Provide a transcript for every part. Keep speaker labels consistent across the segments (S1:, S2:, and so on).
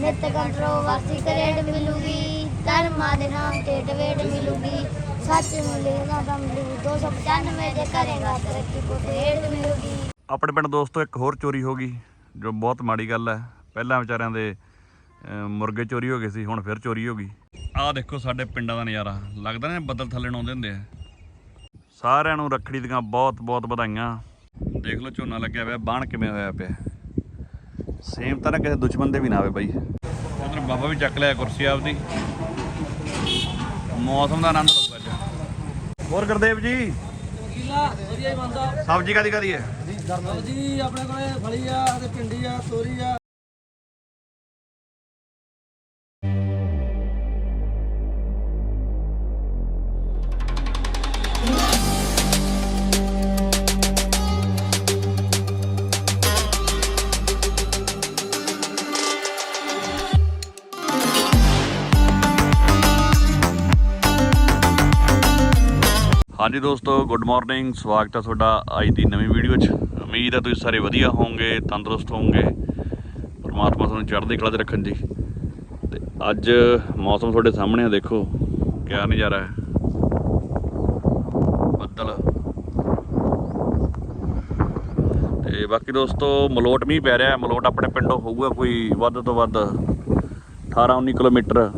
S1: ਨਿਤ ਕੰਟਰੋਵਰਸੀ ਕਰੇਡ ਮਿਲੂਗੀ ਧਰਮਾਂ ਦੇ ਨਾਮ ਤੇ ਡਿਬੇਟ ਮਿਲੂਗੀ। ਸੱਚ ਮਿਲੇਗਾ ਤਾਂ ਮਿਲੂ 295 ਦੇ ਕਰੇਗਾ ਤਰੱਕੀ ਕੋ ਡੇਢ ਮਿਲੂਗੀ।
S2: ਆਪਣੇ ਪਿੰਡ ਦੋਸਤੋ ਇੱਕ ਹੋਰ ਚੋਰੀ ਹੋ ਗਈ ਜੋ ਬਹੁਤ ਮਾੜੀ ਗੱਲ ਹੈ। ਪਹਿਲਾਂ ਵਿਚਾਰਿਆਂ ਦੇ ਮੁਰਗੇ ਚੋਰੀ ਹੋ ਗਏ ਸੀ ਹੁਣ ਫਿਰ ਚੋਰੀ ਹੋ ਗਈ। ਆਹ ਦੇਖੋ ਸਾਡੇ ਪਿੰਡਾਂ ਦਾ ਨਜ਼ਾਰਾ ਲੱਗਦਾ ਨੇ ਬੱਦਲ ਥੱਲੇ ਨੂੰ ਆਉਂਦੇ ਹੁੰਦੇ ਆ। ਸਾਰਿਆਂ ਨੂੰ ਰੱਖੜੀ ਦੀਆਂ ਬਹੁਤ ਬਹੁਤ ਵਧਾਈਆਂ। ਦੇਖ ਲਓ ਝੋਨਾ ਲੱਗਿਆ ਹੋਇਆ ਬਾਣ ਕਿਵੇਂ ਹੋਇਆ ਪਿਆ। ਸੇਮ ਤਾਂ ਨਾ ਕਿਸੇ ਦੁਸ਼ਮਣ ਦੇ ਵੀ ਨਾ ਆਵੇ ਬਾਈ। ਉਧਰ ਬਾਬਾ ਵੀ ਚੱਕ ਲਿਆ ਕੁਰਸੀ ਆਪਦੀ। ਮੌਸਮ ਦਾ ਆਨੰਦ ਲਊਗਾ ਅੱਜ। ਹੋਰ ਗੁਰਦੇਵ ਜੀ?
S3: ਕਿਲਾ ਵਧੀਆ ਹੀ ਬੰਦਾ।
S2: ਸਬਜ਼ੀ ਕਾਦੀ ਕਾਦੀ ਹੈ?
S3: ਜੀ ਆਪਣੇ ਕੋਲੇ ਫਲੀ ਆ ਤੇ ਪਿੰਡੀ ਆ ਤੋਰੀ ਆ
S2: ਹਾਂਜੀ ਦੋਸਤੋ ਗੁੱਡ ਮਾਰਨਿੰਗ ਸਵਾਗਤ ਹੈ ਤੁਹਾਡਾ ਅੱਜ ਦੀ ਨਵੀਂ ਵੀਡੀਓ 'ਚ। ਉਮੀਦ ਹੈ ਤੁਸੀਂ ਸਾਰੇ ਵਧੀਆ ਹੋਵੋਗੇ, ਤੰਦਰੁਸਤ ਹੋਵੋਗੇ। ਪਰਮਾਤਮਾ ਤੁਹਾਨੂੰ ਚੜ੍ਹਦੀ ਕਲਾ 'ਚ ਰੱਖਣ ਜੀ। ਤੇ ਅੱਜ ਮੌਸਮ ਤੁਹਾਡੇ ਸਾਹਮਣੇ ਆ, ਦੇਖੋ, ਕਿਆ ਨਜ਼ਾਰਾ ਹੈ। ਬੱਦਲ। ਤੇ ਬਾਕੀ ਦੋਸਤੋ, ਮਲੋਟ ਮੀਂਹ ਪੈ ਰਿਹਾ ਮਲੋਟ ਆਪਣੇ ਪਿੰਡੋਂ ਹੋਊਗਾ ਕੋਈ ਵੱਧ ਤੋਂ ਵੱਧ 18 19 ਕਿਲੋਮੀਟਰ।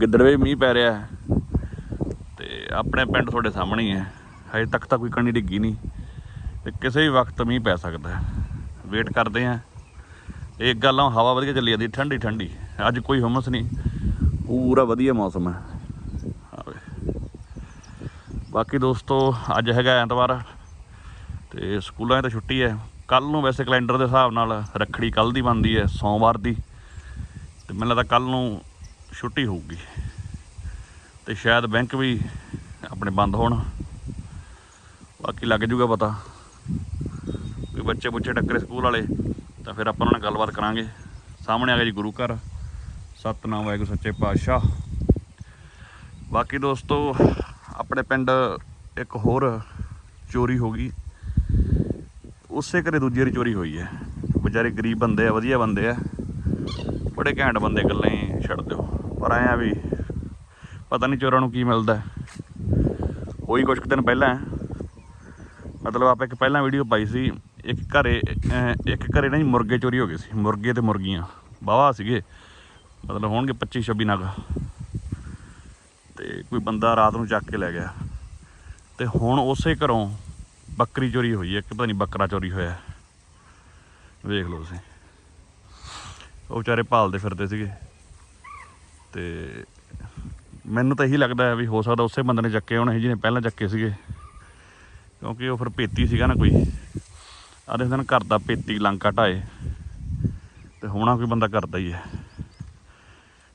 S2: ਗਿੱਦੜਵੇ ਮੀਂਹ ਪੈ ਰਿਹਾ ਹੈ। ਆਪਣੇ ਪਿੰਡ ਤੁਹਾਡੇ ਸਾਹਮਣੇ ਹੀ ਹੈ। ਹਜੇ ਤੱਕ ਤਾਂ ਕੋਈ ਕਣੀ ਡਿੱਗੀ ਨਹੀਂ ਤੇ ਕਿਸੇ ਵੀ ਵਕਤ ਮੀਂਹ ਪੈ ਸਕਦਾ ਹੈ। ਵੇਟ ਕਰਦੇ ਆ ਇੱਕ ਗੱਲ ਆ ਹਵਾ ਵਧੀਆ ਚੱਲੀ ਜਾਂਦੀ, ਠੰਡੀ ਠੰਡੀ। ਅੱਜ ਕੋਈ ਹਮਸ ਨਹੀਂ। ਪੂਰਾ ਵਧੀਆ ਮੌਸਮ ਹੈ। ਬਾਕੀ ਦੋਸਤੋ, ਅੱਜ ਹੈਗਾ ਐਤਵਾਰ ਤੇ ਸਕੂਲਾਂ 'ਚ ਤਾਂ ਛੁੱਟੀ ਹੈ। ਕੱਲ ਨੂੰ ਵੈਸੇ ਕੈਲੰਡਰ ਦੇ ਹਿਸਾਬ ਨਾਲ ਰੱਖੜੀ ਕੱਲ ਦੀ ਬਣਦੀ ਹੈ, ਸੋਮਵਾਰ ਦੀ। ਤੇ ਮੈਨੂੰ ਲੱਗਦਾ ਕੱਲ ਨੂੰ ਛੁੱਟੀ ਹੋਊਗੀ। ਤੇ ਸ਼ਾਇਦ ਬੈਂਕ ਵੀ ਆਪਣੇ ਬੰਦ ਹੋਣ। ਬਾਕੀ ਲੱਗ ਜੂਗਾ ਪਤਾ। ਵੀ ਬੱਚੇ ਬੁੱਚੇ ਟੱਕਰੇ ਸਕੂਲ ਵਾਲੇ, ਤਾਂ ਫਿਰ ਆਪਾਂ ਉਹਨਾਂ ਨਾਲ ਗੱਲਬਾਤ ਕਰਾਂਗੇ। ਸਾਹਮਣੇ ਆ ਗਿਆ ਜੀ ਗੁਰੂ ਘਰ। ਸਤਨਾਮ ਵਾਹਿਗੁਰੂ, ਸੱਚੇ ਪਾਤਸ਼ਾਹ। ਬਾਕੀ ਦੋਸਤੋ, ਆਪਣੇ ਪਿੰਡ ਇੱਕ ਹੋਰ ਚੋਰੀ ਹੋ ਗਈ। ਉਸੇ ਘਰੇ ਦੂਜੀ ਵਾਰੀ ਚੋਰੀ ਹੋਈ ਹੈ। ਵਿਚਾਰੇ ਗਰੀਬ ਬੰਦੇ ਆ, ਵਧੀਆ ਬੰਦੇ ਆ। ਬੜੇ ਘੈਂਟ ਬੰਦੇ ਗੱਲਾਂ ਹੀ ਛੱਡ ਦਿਓ। ਪਰ ਐਂ ਆ ਵੀ ਪਤਾ ਨਹੀਂ ਚੋਰਾਂ ਨੂੰ ਕੀ ਮਿਲਦਾ। ਉਹੀ ਕੁਝ ਕੁ ਦਿਨ ਪਹਿਲਾਂ ਮਤਲਬ ਆਪਾਂ ਇੱਕ ਪਹਿਲਾਂ ਵੀਡੀਓ ਪਾਈ ਸੀ, ਇੱਕ ਘਰੇ ਇੱਕ ਘਰੇ ਨਾ ਜੀ ਮੁਰਗੇ ਚੋਰੀ ਹੋ ਗਏ ਸੀ। ਮੁਰਗੇ ਤੇ ਮੁਰਗੀਆਂ। ਵਾਹਵਾ ਸੀਗੇ। ਮਤਲਬ ਹੋਣਗੇ 25 26 ਨਗ। ਤੇ ਕੋਈ ਬੰਦਾ ਰਾਤ ਨੂੰ ਚੱਕ ਕੇ ਲੈ ਗਿਆ। ਤੇ ਹੁਣ ਉਸੇ ਘਰੋਂ ਬੱਕਰੀ ਚੋਰੀ ਹੋਈ ਹੈ। ਕਿ ਪਤਾ ਨਹੀਂ ਬੱਕਰਾ ਚੋਰੀ ਹੋਇਆ ਵੇਖ ਲਓ ਤੁਸੀਂ। ਉਹ ਵਿਚਾਰੇ ਭਾਲਦੇ ਫਿਰਦੇ ਸੀਗੇ। ਤੇ ਮੈਨੂੰ ਤਾਂ ਇਹੀ ਲੱਗਦਾ ਹੈ ਵੀ ਹੋ ਸਕਦਾ ਉਸੇ ਬੰਦੇ ਨੇ ਚੱਕੇ ਹੋਣੇ ਸੀ ਜਿਹਨੇ ਪਹਿਲਾਂ ਚੱਕੇ ਸੀਗੇ। ਕਿਉਂਕਿ ਉਹ ਫਿਰ ਪੇਤੀ ਸੀਗਾ ਨਾ ਕੋਈ। ਆਦੇ ਦਿਨ ਘਰ ਦਾ ਪੇਤੀ ਲੰਕਾ ਢਾਏ। ਤੇ ਹੋਣਾ ਕੋਈ ਬੰਦਾ ਕਰਦਾ ਹੀ ਹੈ।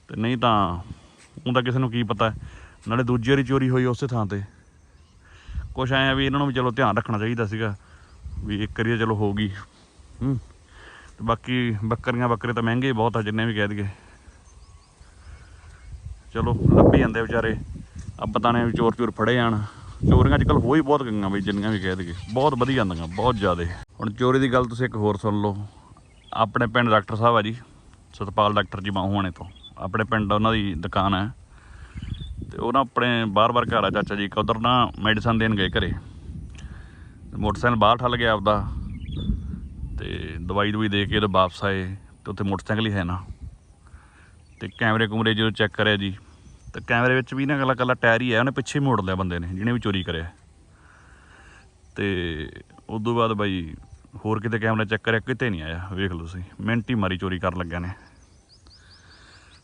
S2: ਤੇ ਨਹੀਂ ਤਾਂ ਉਹ ਤਾਂ ਕਿਸੇ ਨੂੰ ਕੀ ਪਤਾ ਨਾਲੇ ਦੂਜੀ ਵਾਰੀ ਚੋਰੀ ਹੋਈ ਉਸੇ ਥਾਂ ਤੇ। ਕੁਛ ਐਂ ਵੀ ਇਹਨਾਂ ਨੂੰ ਵੀ ਚਲੋ ਧਿਆਨ ਰੱਖਣਾ ਚਾਹੀਦਾ ਸੀਗਾ ਵੀ ਇੱਕ ਵਾਰੀ ਤਾਂ ਚਲੋ ਹੋ ਗਈ। ਹੂੰ। ਤੇ ਬਾਕੀ ਬੱਕਰੀਆਂ ਬੱਕਰੇ ਤਾਂ ਮਹਿੰਗੇ ਹੀ ਬਹੁਤ ਆ, ਜਿੰਨੇ ਵੀ ਕਹਿ ਦਈਏ। ਚਲੋ, ਲੱਭੀ ਜਾਂਦੇ ਵਿਚਾਰੇ। ਆ ਪਤਾ ਨੇ ਵੀ ਚੋਰ ਚੋਰ ਫੜੇ ਜਾਣ। ਚੋਰੀਆਂ ਅੱਜ ਕੱਲ ਹੋ ਹੀ ਬਹੁਤ ਗਈਆਂ ਬਈ, ਜਿੰਨੀਆਂ ਵੀ ਕਹਿ ਦਈਏ। ਬਹੁਤ ਵਧੀ ਜਾਂਦੀਆਂ, ਬਹੁਤ ਜ਼ਿਆਦੇ। ਹੁਣ ਚੋਰੀ ਦੀ ਗੱਲ ਤੁਸੀਂ ਇੱਕ ਹੋਰ ਸੁਣ ਲਓ। ਆਪਣੇ ਪਿੰਡ ਡਾਕਟਰ ਸਾਹਿਬ ਆ ਜੀ, ਸਤਪਾਲ ਡਾਕਟਰ ਜੀ ਮਾਹੂਆਣੇ ਤੋਂ। ਆਪਣੇ ਪਿੰਡ ਉਹਨਾਂ ਦੀ ਦੁਕਾਨ ਹੈ ਤੇ ਉਹ ਨਾ ਆਪਣੇ ਬਾਰ-ਬਾਰ ਘਰ ਆ, ਚਾਚਾ ਜੀ। ਉਧਰ ਨਾ ਮੈਡੀਸਨ ਦੇਣ ਗਏ ਘਰੇ। ਮੋਟਰਸਾਈਕਲ ਬਾਹਰ ਠੱਲ ਗਿਆ ਆਪਦਾ। ਤੇ ਦਵਾਈ ਦਵਾਈ ਦੇ ਕੇ ਉਹ ਵਾਪਸ ਆਏ। ਤੇ ਉੱਥੇ ਮੋਟਰਸਾਈਕਲ ਹੀ ਹੈ ਨਾ। ਤੇ ਕੈਮਰੇ ਕੁਮਰੇ ਜਦੋਂ ਚੈੱਕ ਕਰਿਆ ਜੀ, ਤਾਂ ਕੈਮਰੇ ਵਿੱਚ ਵੀ ਨਾ ਕੱਲਾ ਕੱਲਾ ਟਾਇਰ ਹੀ ਹੈ ਉਹਨੇ ਪਿੱਛੇ ਮੋੜ ਲਿਆ ਬੰਦੇ ਨੇ, ਜਿਹਨੇ ਵੀ ਚੋਰੀ ਕਰਿਆ। ਤੇ ਉਸ ਤੋਂ ਬਾਅਦ ਬਾਈ ਹੋਰ ਕਿਤੇ ਕੈਮਰਾ ਚੈੱਕ ਕਰਿਆ, ਕਿਤੇ ਨਹੀਂ ਆਇਆ, ਵੇਖ ਲਓ ਤੁਸੀਂ, ਮਿੰਟ ਹੀ ਮਾਰੀ ਚੋਰੀ ਕਰਨ ਲੱਗਿਆ ਨੇ।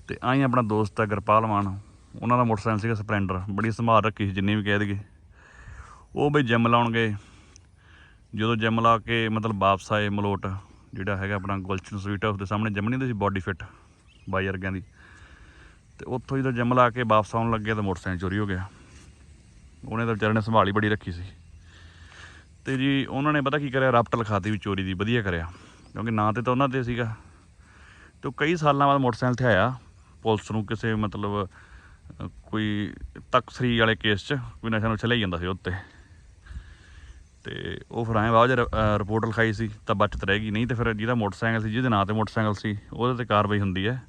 S2: ਤੇ ਆਈ ਆਪਣਾ ਦੋਸਤ ਹੈ ਗੁਰਪਾਲ ਮਾਨ, ਉਹਨਾਂ ਦਾ ਮੋਟਰਸਾਈਕਲ ਸੀਗਾ ਸਪਲੈਂਡਰ, ਬੜੀ ਸੰਭਾਲ ਰੱਖੀ ਸੀ, ਜਿੰਨੇ ਵੀ ਕਹਿ ਦਈਏ। ਉਹ ਬਈ ਜਿਮ ਲਾਉਣ ਗਏ, ਜਦੋਂ ਜਿਮ ਲਾ ਕੇ ਮਤਲਬ ਵਾਪਸ ਆਏ ਮਲੋਟ, ਜਿਹੜਾ ਹੈਗਾ ਆਪਣਾ ਗੁਲਸ਼ਨ ਸਵੀਟ ਹਾਊਸ ਦੇ ਸਾਹਮਣੇ, ਜਿਮ ਨਹੀਂ ਹੁੰਦੀ ਸੀ, ਬਾਡੀ ਫਿੱਟ। ਬਾਈ ਵਰਗਿਆਂ ਦੀ। ਤੇ ਉੱਥੋਂ ਜਦੋਂ ਜਿਮ ਲਾ ਕੇ ਵਾਪਸ ਆਉਣ ਲੱਗੇ ਤਾਂ ਮੋਟਰਸਾਈਕਲ ਚੋਰੀ ਹੋ ਗਿਆ। ਉਹਨੇ ਤਾਂ ਵਿਚਾਰੇ ਨੇ ਸੰਭਾਲੀ ਬੜੀ ਰੱਖੀ ਸੀ। ਤੇ ਜੀ ਉਹਨਾਂ ਨੇ ਪਤਾ ਕੀ ਕਰਿਆ? ਰਪਟ ਲਿਖਾਤੀ ਵੀ ਚੋਰੀ ਦੀ, ਵਧੀਆ ਕਰਿਆ। ਕਿਉਂਕਿ ਨਾਂ ਤੇ ਤਾਂ ਉਹਨਾਂ ਤੇ ਸੀਗਾ। ਤੇ ਉਹ ਕਈ ਸਾਲਾਂ ਬਾਅਦ ਮੋਟਰਸਾਈਕਲ ਤੇ ਆਇਆ। ਪੁਲਿਸ ਨੂੰ ਕਿਸੇ ਮਤਲਬ ਕੋਈ ਤਕਸਰੀ ਵਾਲੇ ਕੇਸ 'ਚ ਕੋਈ ਨਸ਼ਾ ਨੁਸ਼ਾ ਲਈ ਜਾਂਦਾ ਸੀ ਉੱਤੇ ਤੇ ਉਹ ਫਿਰ ਐਂ ਬਾਅਦ ਰਿਪੋਰਟ ਲਿਖਾਈ ਸੀ, ਤਾਂ ਬਚਤ ਰਹਿ ਗਈ। ਨਹੀਂ ਤੇ ਫਿਰ ਜਿਹਦਾ ਮੋਟਰਸਾਈਕਲ ਸੀ, ਜਿਹਦੇ ਨਾਂ ਤੇ ਮੋਟਰਸਾਈਕਲ ਸੀ, ਉਹਦੇ ਤੇ ਕਾਰਵਾਈ ਹੁੰਦੀ ਹੈ।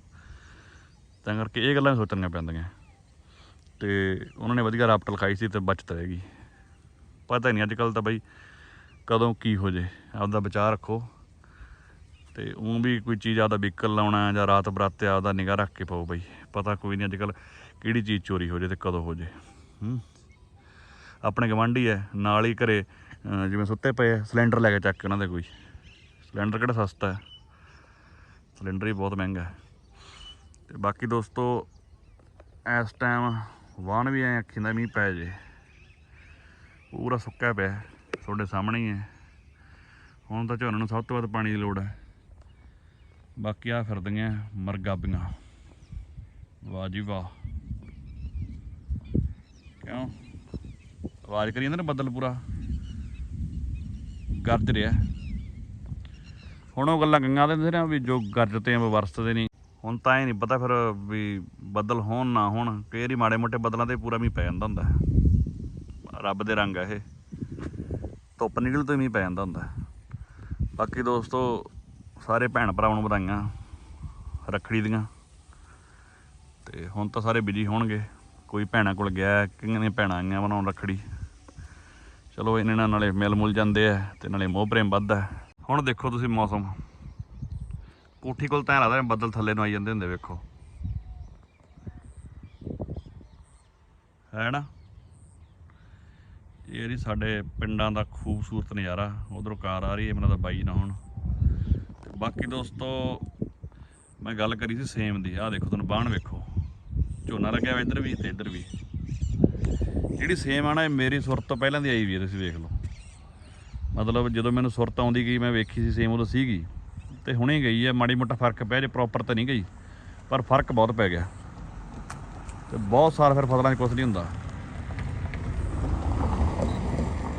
S2: ਤਾਂ ਕਰਕੇ ਇਹ ਗੱਲਾਂ ਸੋਚਣੀਆਂ ਪੈਂਦੀਆਂ। ਤੇ ਉਹਨਾਂ ਨੇ ਵਧੀਆ ਰਾਪਟ ਲਿਖਾਈ ਸੀ ਤੇ ਬਚਤ ਰਹਿ ਗਈ ਪਤਾ ਨਹੀਂ ਅੱਜ ਕੱਲ ਤਾਂ ਬਈ ਕਦੋਂ ਕੀ ਹੋ ਜੇ। ਆਪਦਾ ਬਚਾਅ ਰੱਖੋ। ਤੇ ਉਹ ਵੀ ਕੋਈ ਚੀਜ਼ ਆਪਦਾ ਵਹੀਕਲ ਲਾਉਣਾ ਜਾਂ ਰਾਤ ਬਰਾਤੇ ਆਪਦਾ ਨਿਗਾਹ ਰੱਖ ਕੇ ਪਾਓ ਬਈ। ਪਤਾ ਕੋਈ ਨਹੀਂ ਅੱਜ ਕੱਲ ਕਿਹੜੀ ਚੀਜ਼ ਚੋਰੀ ਹੋ ਜੇ ਤੇ ਕਦੋਂ ਹੋ ਜੇ। ਹੂੰ। ਆਪਣੇ ਗਵਾਂਢੀ ਹੈ ਨਾਲ ਹੀ ਘਰੇ ਜਿਵੇਂ ਸੁੱਤੇ ਪਏ ਆ ਸਿਲੰਡਰ ਲੈ ਕੇ ਚੱਕ ਕੇ ਉਹਨਾਂ ਦੇ ਕੋਈ। ਸਿਲੰਡਰ ਕਿਹੜਾ ਸਸਤਾ ਹੈ ਸਿਲੰਡਰ ਹੀ ਬਹੁਤ ਮਹਿੰਗਾ ਹੈ ਤੇ ਬਾਕੀ ਦੋਸਤੋ, ਇਸ ਟਾਈਮ ਵਾਹਣ ਵੀ ਐ ਅੱਖੀਂ ਦਾ ਮੀਂਹ ਪੈ ਜੇ। ਪੂਰਾ ਸੁੱਕਾ ਪਿਆ, ਤੁਹਾਡੇ ਸਾਹਮਣੇ ਹੀ ਹੈ ਹੁਣ ਤਾਂ ਝੋਨੇ ਨੂੰ ਸਭ ਤੋਂ ਵੱਧ ਪਾਣੀ ਦੀ ਲੋੜ ਹੈ ਬਾਕੀ ਆ ਫਿਰਦੀਆਂ ਮਰਗਾਬੀਆਂ। ਵਾਹ ਜੀ ਵਾਹ। ਕਿਉਂ? ਆਵਾਜ਼ ਕਰੀ ਜਾਂਦਾ ਨਾ ਬੱਦਲ ਪੂਰਾ? ਗਰਜ ਰਿਹਾ। ਹੁਣ ਉਹ ਗੱਲਾਂ ਗੰਗਾ ਦੇ ਹੁੰਦੇ ਵੀ ਜੋ ਗਰਜਤੇ ਆ, ਉਹ ਵਰਸਦੇ ਨਹੀਂ। ਹੁਣ ਤਾਂ ਇਹ ਨਹੀਂ ਪਤਾ ਫਿਰ ਵੀ ਬੱਦਲ ਹੋਣ ਨਾ ਹੋਣ ਕਈ ਵਾਰੀ ਮਾੜੇ ਮੋਟੇ ਬੱਦਲਾਂ ਤੇ ਪੂਰਾ ਮੀਂਹ ਪੈ ਜਾਂਦਾ ਹੁੰਦਾ। ਰੱਬ ਦੇ ਰੰਗ ਆ ਇਹ। ਧੁੱਪ ਨਿਕਲ ਤੋਂ ਮੀਂਹ ਪੈ ਜਾਂਦਾ ਹੁੰਦਾ। ਬਾਕੀ ਦੋਸਤੋ ਸਾਰੇ ਭੈਣ ਭਰਾਵਾਂ ਨੂੰ ਵਧਾਈਆਂ ਰੱਖੜੀ ਦੀਆਂ। ਤੇ ਹੁਣ ਤਾਂ ਸਾਰੇ ਬਿਜ਼ੀ ਹੋਣਗੇ। ਕੋਈ ਭੈਣਾਂ ਕੋਲ ਗਿਆ ਹੈ, ਭੈਣਾਂ ਆਈਆਂ ਬਣਾਉਣ ਰੱਖੜੀ। ਚਲੋ ਇਹਨਾਂ ਨਾਲੇ ਮਿਲ ਮੁਲ ਜਾਂਦੇ ਆ ਤੇ ਨਾਲੇ ਮੋਹ ਪ੍ਰੇਮ ਵੱਧਦਾ। ਹੁਣ ਦੇਖੋ ਤੁਸੀਂ ਮੌਸਮ। ਕੋਠੀ ਕੋਲ ਤਾਂ ਐਂ ਲੱਗਦਾ ਬੱਦਲ ਥੱਲੇ ਨੂੰ ਆਈ ਜਾਂਦੇ ਹੁੰਦੇ ਵੇਖੋ। ਹੈ ਨਾ? ਇਹ ਜੀ ਸਾਡੇ ਪਿੰਡਾਂ ਦਾ ਖੂਬਸੂਰਤ ਨਜ਼ਾਰਾ, ਉਧਰੋਂ ਕਾਰ ਆ ਰਹੀ ਹੈ, ਮੈਨੂੰ ਤਾਂ ਬਾਈ ਨਾ ਹੁਣ। ਬਾਕੀ ਦੋਸਤੋ, ਮੈਂ ਗੱਲ ਕਰੀ ਸੀ ਸੇਮ ਦੀ, ਆਹ ਦੇਖੋ ਤੁਹਾਨੂੰ ਬਾਣ ਵੇਖੋ। ਝੋਨਾ ਲੱਗਿਆ ਵਾ ਇੱਧਰ ਵੀ ਤੇ ਇੱਧਰ ਵੀ। ਜਿਹੜੀ ਸੇਮ ਆ ਨਾ, ਇਹ ਮੇਰੀ ਸੁਰਤ ਤੋਂ ਪਹਿਲਾਂ ਦੀ ਆਈ ਵੀ ਹੈ ਤੁਸੀਂ ਵੇਖ ਲਓ। ਮਤਲਬ ਜਦੋਂ ਮੈਨੂੰ ਸੁਰਤ ਆਉਂਦੀ ਗਈ, ਮੈਂ ਵੇਖੀ ਸੀ ਸੇਮ, ਉਦੋਂ ਸੀਗੀ। ਤੇ ਹੁਣੇ ਗਈ ਹੈ, ਮਾੜੀ ਮੋਟਾ ਫ਼ਰਕ ਪਿਆ ਜੇ ਪ੍ਰੋਪਰ ਤਾਂ ਨਹੀਂ ਗਈ, ਪਰ ਫ਼ਰਕ ਬਹੁਤ ਪੈ ਗਿਆ। ਤੇ ਬਹੁਤ ਸਾਰ ਫਿਰ ਫਸਲਾਂ 'ਚ ਕੁਝ ਨਹੀਂ ਹੁੰਦਾ।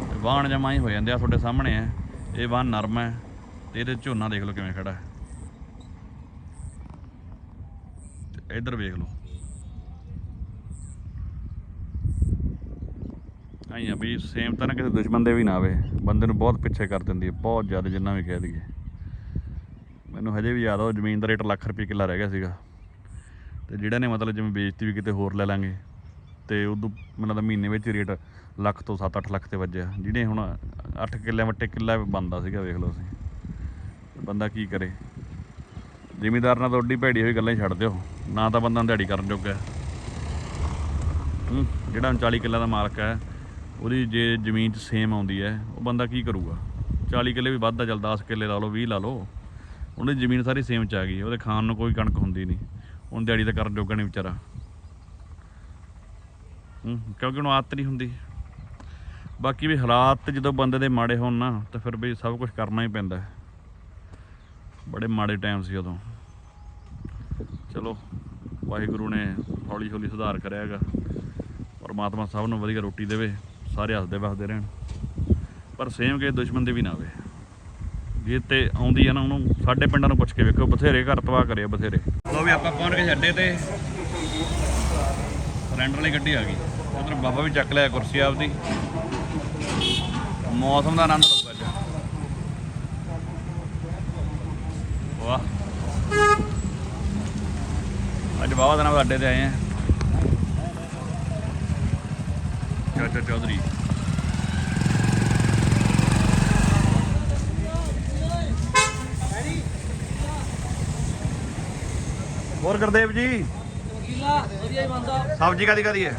S2: ਤੇ ਵਾਹਣ ਜਮਾ ਹੀ ਹੋ ਜਾਂਦੇ ਆ ਤੁਹਾਡੇ ਸਾਹਮਣੇ ਹੈ ਇਹ ਵਾਹਣ ਨਰਮ ਹੈ, ਤੇ ਇਹਦੇ ਝੋਨਾ ਦੇਖ ਲਓ ਕਿਵੇਂ ਖੜਾ ਤੇ ਇੱਧਰ ਵੇਖ ਲਓ। ਆਈਆਂ ਵੀ ਸੇਮ ਤਾਂ ਨਾ ਕਿਸੇ ਦੁਸ਼ਮਣ ਦੇ ਵੀ ਨਾ ਆਵੇ, ਬੰਦੇ ਨੂੰ ਬਹੁਤ ਪਿੱਛੇ ਕਰ ਦਿੰਦੀ ਹੈ, ਬਹੁਤ ਜ਼ਿਆਦਾ ਜਿੰਨਾ ਵੀ ਕਹਿ ਦਈਏ। ਮੈਨੂੰ ਹਜੇ ਵੀ ਯਾਦ ਆ, ਉਹ ਜ਼ਮੀਨ ਦਾ ਰੇਟ ਲੱਖ ਰੁਪਏ ਕਿੱਲਾ ਰਹਿ ਗਿਆ ਸੀਗਾ। ਤੇ ਜਿਹੜਾ ਨੇ ਮਤਲਬ ਜਿਵੇਂ ਵੇਚਤੀ ਵੀ ਕਿਤੇ ਹੋਰ ਲੈ ਲਾਂਗੇ, ਤੇ ਉਦੋਂ ਮੈਨੂੰ ਤਾਂ ਮਹੀਨੇ ਵਿੱਚ ਹੀ ਰੇਟ ਲੱਖ ਤੋਂ 7-8 ਲੱਖ ਤੇ ਵੱਜਿਆ। ਜਿਹੜੇ ਹੁਣ 8 ਕਿੱਲੇ ਵੱਟੇ ਕਿੱਲਾ ਬੰਦਾ ਸੀਗਾ, ਵੇਖ ਲਓ ਤੁਸੀਂ। ਬੰਦਾ ਕੀ ਕਰੇ? ਜ਼ਿਮੀਦਾਰ ਨਾਲ ਤੁਹਾਡੀ ਭੈੜੀ ਹੋਈ ਗੱਲਾਂ ਹੀ ਛੱਡ ਦਿਓ। ਨਾ ਤਾਂ ਬੰਦਾ ਦਿਹਾੜੀ ਕਰਨ ਜੋਗਾ ਹੈ। ਹੂੰ, ਜਿਹੜਾ 39 ਕਿੱਲਾ ਦਾ ਮਾਲਕ ਹੈ, ਉਹਦੀ ਜੇ ਜ਼ਮੀਨ 'ਚ ਸੇਮ ਆਉਂਦੀ ਹੈ, ਉਹ ਬੰਦਾ ਕੀ ਕਰੂਗਾ? 40 ਕਿੱਲੇ ਵੀ ਵੱਧਦਾ ਚੱਲ 10 ਕਿੱਲੇ ਲਾ ਲਓ 20 ਲਾ ਲਓ। ਉਹਦੀ ਜ਼ਮੀਨ ਸਾਰੀ ਸੇਮ 'ਚ ਆ ਗਈ, ਉਹਦੇ ਖਾਣ ਨੂੰ ਕੋਈ ਕਣਕ ਹੁੰਦੀ ਨਹੀਂ। ਉਹਨ ਦਿਹਾੜੀ ਤਾਂ ਕਰਨ ਜੋਗਾ ਨਹੀਂ ਵਿਚਾਰਾ। ਕਿਉਂਕਿ ਉਹਨੂੰ ਆਦਤ ਨਹੀਂ ਹੁੰਦੀ। ਬਾਕੀ ਵੀ ਹਾਲਾਤ ਜਦੋਂ ਬੰਦੇ ਦੇ ਮਾੜੇ ਹੋਣ ਨਾ, ਤਾਂ ਫਿਰ ਵੀ ਸਭ ਕੁਝ ਕਰਨਾ ਹੀ ਪੈਂਦਾ ਬੜੇ ਮਾੜੇ ਟਾਈਮ ਸੀ ਉਦੋਂ। ਚਲੋ, ਵਾਹਿਗੁਰੂ ਨੇ ਹੌਲੀ ਹੌਲੀ ਸੁਧਾਰ ਕਰਿਆ ਹੈਗਾ। ਪਰਮਾਤਮਾ ਸਭ ਨੂੰ ਵਧੀਆ ਰੋਟੀ ਦੇਵੇ, ਸਾਰੇ ਹੱਸਦੇ ਵਸਦੇ ਰਹਿਣ। ਪਰ ਸੇਮ ਕੇ ਦੁਸ਼ਮਣ ਦੇ ਵੀ ਨਾ ਆਵੇ। ਜੇ ਤੇ ਆਉਂਦੀ ਹੈ ਨਾ ਉਹਨੂੰ, ਸਾਡੇ ਪਿੰਡਾਂ ਨੂੰ ਪੁੱਛ ਕੇ ਵੇਖੋ ਬਥੇਰੇ ਘਰ ਤਬਾਹ ਕਰਿਆ ਬਥੇਰੇ। ਲੋ ਵੀ ਆਪਾਂ ਪਹੁੰਚ ਗਏ ਅੱਡੇ ਤੇ। ਸਿਲੰਡਰ ਵਾਲੀ ਗੱਡੀ ਆ ਗਈ। ਉਧਰ ਬਾਬਾ ਵੀ ਚੱਕ ਲਿਆ ਕੁਰਸੀ ਆਪਦੀ। ਮੌਸਮ ਦਾ ਆਨੰਦ ਲਊਗਾ ਅੱਜ। ਵਾਹ। ਅੱਜ ਬਾਬਾ ਦਿਨਾਂ ਬਾਅਦ ਅੱਡੇ ਤੇ ਆਏ ਆ। ਚਾਚਾ ਚੌਧਰੀ। ਹੋਰ ਗੁਰਦੇਵ ਜੀ?
S3: ਵਕੀਲਾ ਵਧੀਆ ਹੀ ਬੰਦਾ।
S2: ਸਬਜ਼ੀ ਕਾਦੀ ਕਾਦੀ ਹੈ?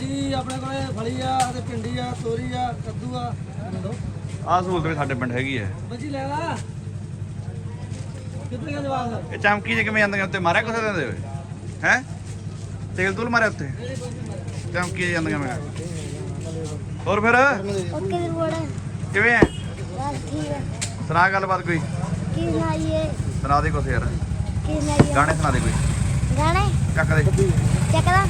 S3: ਜੀ ਆਪਣੇ ਕੋਲੇ ਫਲੀ ਆ ਤੇ ਪਿੰਡੀ ਆ ਤੋਰੀ ਆ ਕੱਦੂ ਆ।
S2: ਆਹ ਸਹੂਲਤ ਵੀ ਸਾਡੇ ਪਿੰਡ ਹੈਗੀ ਹੈ।
S3: ਬੱਜੀ ਲੈ ਲਾ। ਕਿੱਥੇ ਗਿਆ ਜਵਾਬ
S2: ਇਹ ਚਮਕੀ ਜੇ ਕਿਵੇਂ ਜਾਂਦੀਆਂ ਉੱਤੇ? ਮਾਰਿਆ ਕਿਸੇ ਦਿੰਦੇ ਹੋਏ ਹੈ? ਤੇਲ ਤੂਲ ਮਾਰਿਆ ਉੱਤੇ? ਚਮਕੀ ਜਿਹੇ ਜਾਂਦੀਆਂ ਮੈਂ। ਹੋਰ ਫਿਰ?
S1: ਓਕੇ ਰਿਪੋਰਟ
S2: ਕਿਵੇਂ ਹੈ?
S1: ਬਸ ਠੀਕ ਹੈ।
S2: ਸੁਣਾ ਗੱਲਬਾਤ ਕੋਈ?
S1: ਕੀ ਸੁਣਾਈਏ
S2: ਸੁਣਾ ਦੇ ਕੁਛ ਯਾਰ।
S1: ਕੀ ਸੁਣਾਈਏ
S2: ਗਾਣੇ ਸੁਣਾ ਦੇ ਕੋਈ।
S1: ਗਾਣੇ?
S2: ਚੱਕ ਦੇ।
S1: ਚੱਕਦਾ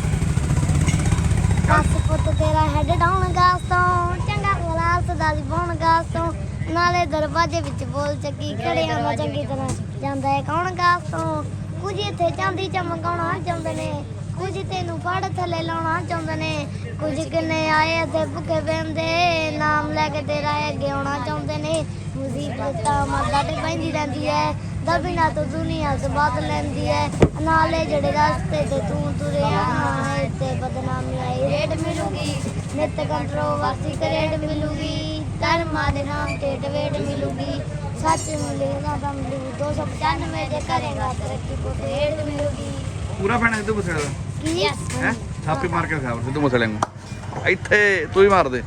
S1: ਕੱਸ ਪੁੱਤ ਤੇਰਾ ਹੈਡ ਡਾਊਨ ਗਾਸ ਤੋਂ ਚੰਗਾ ਭਲਾ ਸਦਾ ਦੀ ਬੋਣ ਗਾਸ ਤੋਂ ਨਾਲੇ ਦਰਵਾਜ਼ੇ ਵਿੱਚ ਬੋਲ ਚੱਕੀ ਖੜਿਆਂ ਨੂੰ ਚੰਗੀ ਤਰ੍ਹਾਂ। ਜਾਂਦਾ ਹੈ ਕੌਣ ਗਾਸ ਤੋਂ ਕੁਝ ਇੱਥੇ ਚਾਂਦੀ ਚਮਕਾਉਣਾ ਚਾਹੁੰਦੇ ਨੇ। ਕੁਝ ਤੈਨੂੰ ਫੜ ਥੱਲੇ ਲਾਉਣਾ ਚਾਹੁੰਦੇ ਨੇ। ਕੁਝ ਕਿੰਨੇ ਆਏ ਇੱਥੇ ਭੁੱਖੇ ਪੈਂਦੇ ਨਾਮ ਲੈ ਕੇ ਤੇਰਾ ਅੱਗੇ ਆਉਣਾ ਚਾਹੁੰਦੇ ਨੇ। ਮੁਸੀਬਤਾਂ ਮਰਦਾ ਤੇ ਪੈਂਦੀ ਰਹਿੰਦੀ ਹੈ ਦਬਿਨਾ ਤੋਂ ਦੁਨੀਆ ਸਬਾਤ ਲੈਂਦੀ ਹੈ ਨਾਲੇ ਜਿਹੜੇ ਰਸਤੇ ਤੇ ਤੂੰ ਤੁਰਿਆ ਹੈ ਤੇ ਬਦਨਾਮੀ ਆਈ ਰੇਡ ਮਿਲੂਗੀ। ਨਿਤ ਕੰਟਰੋਵਰਸੀ ਕਰੇਡ ਮਿਲੂਗੀ। ਧਰਮਾਂ ਦੇ ਨਾਮ ਤੇ ਡਵੇਡ ਮਿਲੂਗੀ। ਸੱਚ ਮਿਲੇਗਾ ਤਾਂ ਮਿਲੂ। 295 ਜੇ ਕਰੇਗਾ ਤਰੱਕੀ ਕੋ ਰੇਡ ਮਿਲੂਗੀ।
S2: ਪੂਰਾ ਪੈਣਾ ਸਿੱਧੂ ਮੂਸੇ ਦਾ?
S1: ਕੀ?
S2: ਹੈ? ਥਾਪੀ ਮਾਰ ਕੇ ਖਾ ਸਿੱਧੂ ਮੂਸੇ ਨੂੰ। ਇੱਥੇ ਤੂੰ ਹੀ ਮਾਰ ਦੇ।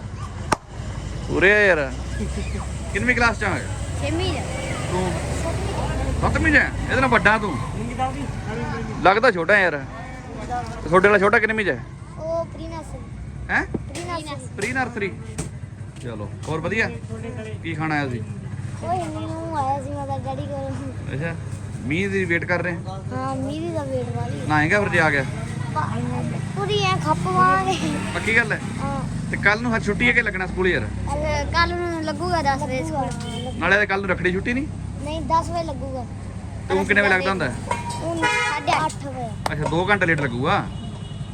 S2: ਪੂਰੇ ਆ ਯਾਰ। ਕਿੰਨਵੀਂ ਕਲਾਸ ਚ ਆ
S1: ਛੇਮੀ
S2: ਤੂੰ ਚ ਆ? ਇਹਦੇ ਨਾਲ ਵੱਡਾ ਤੂੰ? ਲੱਗਦਾ ਛੋਟਾ ਯਾਰ। ਤੇ ਤੁਹਾਡੇ ਨਾਲ ਛੋਟਾ ਚ ਹੈ?
S1: ਉਹ ਪ੍ਰੀਨਸ
S2: ਹੈ?
S1: ਪ੍ਰੀਨਸ
S2: ਪ੍ਰੀ ਨਰਸਰੀ। ਚਲੋ ਹੋਰ ਵਧੀਆ? ਕੀ ਖਾਣਾ ਆਇਆ ਸੀ?
S1: ਕੋਈ ਮੈਨੂੰ ਆਇਆ ਸੀ ਮੈਂ ਤਾਂ ਡੈਡੀ ਕੋਲ।
S2: ਅੱਛਾ ਮੀਂਹ ਦੀ ਵੇਟ ਕਰ ਰਹੇ
S1: ਹਾਂ? ਮੀਰੀ ਦਾ ਵੇਟ ਵਾਲੀ
S2: ਨਾਏਗਾ ਫਿਰ ਜੇ ਆ ਗਿਆ?
S1: ਪੂਰੀ ਐ ਖੱਪਵਾਂਗੇ।
S2: ਪੱਕੀ ਗੱਲ ਹੈ?
S1: ਹਾਂ।
S2: ਤੇ ਕੱਲ ਨੂੰ ਹਰ ਛੁੱਟੀ ਹੈ ਕਿ ਲੱਗਣਾ ਸਕੂਲ ਯਾਰ?
S1: ਕੱਲ ਨੂੰ ਲੱਗੂਗਾ 10 ਵਜੇ ਸਕੂਲ।
S2: ਨਾਲੇ ਕੱਲ ਨੂੰ ਰੱਖੜੀ ਛੁੱਟੀ ਨਹੀਂ
S1: ਨਹੀਂ 10 ਵਜੇ ਲੱਗੂਗਾ।
S2: ਤੂੰ ਕਿੰਨੇ ਵਜੇ ਲੱਗਦਾ ਹੁੰਦਾ? ਹੈ?
S1: ਉਹ 8:30 ਵਜੇ।
S2: ਅੱਛਾ 2 ਘੰਟੇ ਲੇਟ ਲੱਗੂਗਾ?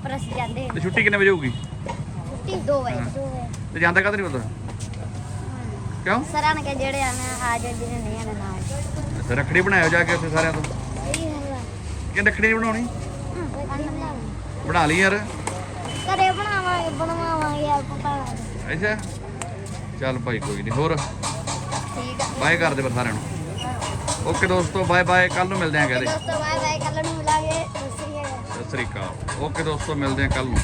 S1: ਪਰ ਅਸੀਂ ਜਾਂਦੇ
S2: ਤੇ ਛੁੱਟੀ ਕਿੰਨੇ ਵਜੇ ਹੋਊਗੀ?
S1: ਛੁੱਟੀ 2 ਵਜੇ 2 ਵਜੇ।
S2: ਤੇ ਜਾਂਦਾ ਕਦ ਨਹੀਂ ਪਤਾ ਕਿਉਂ?
S1: ਸਰਾਂ ਨੇ ਕਿ ਜਿਹੜੇ ਆ ਮੈਂ ਆ ਜਾ ਜਿਹਨੇ ਨਹੀਂ ਆਣਾ ਨਾਲ
S2: ਅੱਛਾ ਰੱਖੜੀ ਬਣਾਇਓ ਜਾ ਕੇ ਉੱਥੇ ਸਾਰਿਆਂ ਤੋਂ। ਕਿ ਰੱਖੜੀ ਨਹੀਂ ਬਣਾਉਣੀ? ਬਣਾ ਲਈ ਯਾਰ।
S1: ਘਰੇ ਬਣਾਵਾਂਗੇ ਬਣਵਾਵਾਂਗੇ ਯਾਰ ਪਪਾ
S2: ਅੱਛਾ। ਚੱਲ ਭਾਈ ਕੋਈ ਨਹੀਂ ਹੋਰ।
S1: ਠੀਕ ਆ।
S2: ਬਾਏ ਕਰ ਦੇ ਫਿਰ ਸਾਰਿਆਂ ਨੂੰ। ਓਕੇ ਦੋਸਤੋ ਬਾਏ ਬਾਏ ਕੱਲ ਨੂੰ ਮਿਲਦੇ ਆਂ ਕਹਦੇ
S1: ਦੋਸਤੋ ਬਾਏ ਬਾਏ ਕੱਲ ਨੂੰ ਮਿਲਾਂਗੇ।
S2: ਸਤਿ ਸ੍ਰੀ ਅਕਾਲ। ਓਕੇ ਦੋਸਤੋ ਮਿਲਦੇ ਆਂ ਕੱਲ ਨੂੰ।